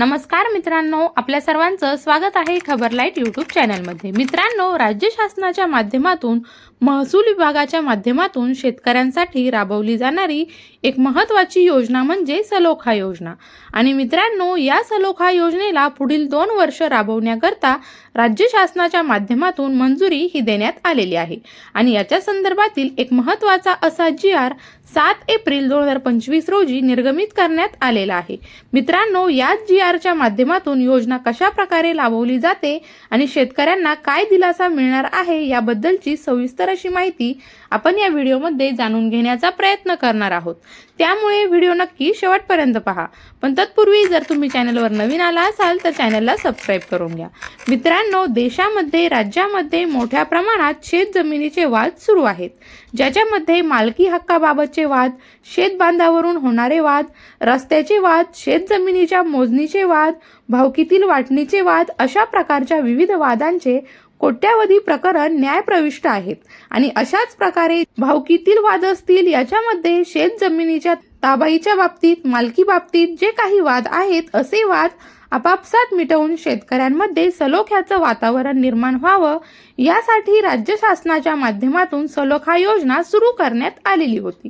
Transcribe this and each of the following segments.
नमस्कार मित्रांनो आपल्या सर्वांचं स्वागत आहे खबरलाईट यूट्यूब चॅनलमध्ये. मित्रांनो राज्य शासनाच्या माध्यमातून महसूल विभागाच्या माध्यमातून शेतकऱ्यांसाठी राबवली जाणारी एक महत्त्वाची योजना म्हणजे सलोखा योजना. आणि मित्रांनो या सलोखा योजनेला पुढील दोन वर्ष राबवण्याकरता राज्य शासनाच्या माध्यमातून मंजुरी ही देण्यात आलेली आहे. आणि याच्या संदर्भातील एक महत्त्वाचा असा जी आर सात एप्रिल दोन हजार पंचवीस रोजी निर्गमित करण्यात आलेला आहे. मित्रांनो याच जी आरच्या माध्यमातून योजना कशा प्रकारे लाभवली जाते आणि शेतकऱ्यांना काय दिलासा मिळणार आहे याबद्दलची सविस्तर अशी माहिती आपण या व्हिडिओमध्ये जाणून घेण्याचा प्रयत्न करणार आहोत. त्यामुळे व्हिडिओ नक्की शेवटपर्यंत पहा. पण तत्पूर्वी जर तुम्ही चॅनलवर नवीन आला असाल तर चॅनलला सबस्क्राईब करून घ्या. मित्रांनो देशामध्ये राज्यामध्ये मोठ्या प्रमाणात शेत जमिनीचे वाद सुरू आहेत ज्याच्यामध्ये मालकी हक्काबाबतचे वाद शेत बांधावरून होणारे वाद रस्त्याचे वाद शेत जमिनीच्या मोजणीचे वाद भावकीतील वाटणीचे वाद अशा प्रकारच्या विविध वादांचे कोट्यावधी प्रकरण न्यायप्रविष्ट आहेत. आणि अशाच प्रकारे भावकीतील वाद असतील याच्यामध्ये शेत जमिनीच्या ताबाईच्या बाबतीत मालकी बाबतीत जे काही वाद आहेत असे वाद आपापसात मिटवून शेतकऱ्यांमध्ये सलोख्याचं वातावरण निर्माण व्हावं यासाठी राज्य शासनाच्या माध्यमातून सलोखा योजना सुरू करण्यात आलेली होती.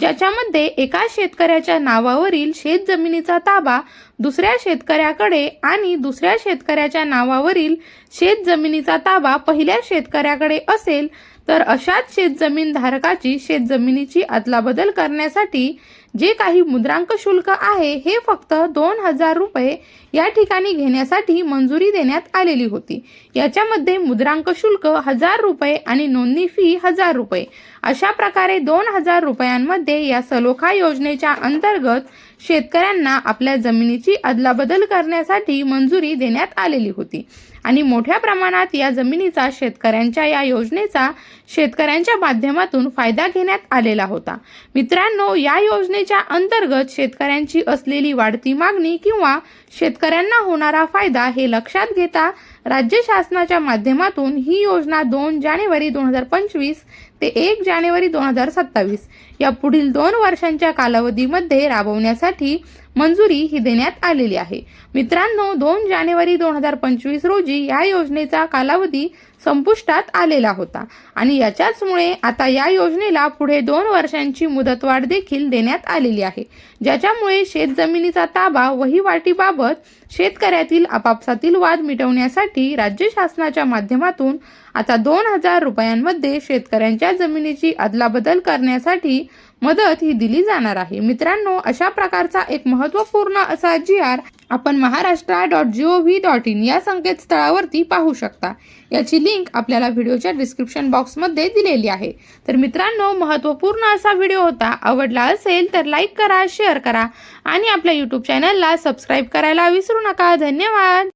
ज्याच्यामध्ये एका शेतकऱ्याच्या नावावरील शेत जमिनीचा ताबा दुसऱ्या शेतकऱ्याकडे आणि दुसऱ्या शेतकऱ्याच्या नावावरील शेत जमिनीचा ताबा पहिल्या शेतकऱ्याकडे असेल तर अशाच शेतजमीन धारकाची शेतजमिनीची अदलाबदल करण्यासाठी जे काही मुद्रांक शुल्क आहे हे फक्त दोन हजार रुपये या ठिकाणी घेण्यासाठी मंजुरी देण्यात आलेली होती. याच्यामध्ये मुद्रांक शुल्क हजार रुपये आणि नोंदणी फी हजार रुपये. अशा प्रकारे दोन हजार रुपयांमध्ये या सलोखा योजनेच्या अंतर्गत शेतकऱ्यांना आपल्या जमिनीची अदलाबदल करण्यासाठी मंजुरी देण्यात आलेली होती. आणि मोठ्या प्रमाणात या जमिनीचा शेतकऱ्यांच्या या योजनेचा शेतकऱ्यांच्या माध्यमातून फायदा घेण्यात आलेला होता. मित्रांनो या योजनेच्या अंतर्गत शेतकऱ्यांची असलेली वाढती मागणी किंवा शेतकऱ्यांना होणारा फायदा हे लक्षात घेता राज्य शासनाच्या माध्यमातून ही योजना दोन जानेवारी दोन हजार पंचवीस ते एक जानेवारी दोन हजार सत्तावीस या पुढील दोन वर्षांच्या कालावधीमध्ये राबवण्यासाठी मंजुरी ही देण्यात आलेली आहे. मित्रांनो दोन जानेवारी दोन हजार पंचवीस रोजी या योजनेचा कालावधी संपुष्टात आलेला होता. आणि याच्याचमुळे आता या योजनेला पुढे दोन वर्षांची मुदतवाढ देखील देण्यात आलेली आहे. ज्याच्यामुळे शेतजमिनीचा ताबा वहिवाटीबाबत शेतकऱ्यातील आपापसातील वाद मिटवण्यासाठी राज्य शासनाच्या माध्यमातून आता दोन हजार रुपयांमध्ये शेतकऱ्यांच्या जमिनीची अदलाबदल करण्यासाठी मदत ही दिली जाणार आहे. मित्रांनो अशा प्रकारचा एक महत्त्वपूर्ण असा जी आर आपण Maharashtra dot G O V dot in या संकेतस्थळावरती पाहू शकता. याची लिंक आपल्याला व्हिडिओच्या डिस्क्रिप्शन बॉक्समध्ये दिलेली आहे. तर मित्रांनो महत्त्वपूर्ण असा व्हिडिओ होता. आवडला असेल तर लाईक करा शेअर करा आणि आपल्या यूट्यूब चॅनलला सबस्क्राईब करायला विसरू नका. धन्यवाद!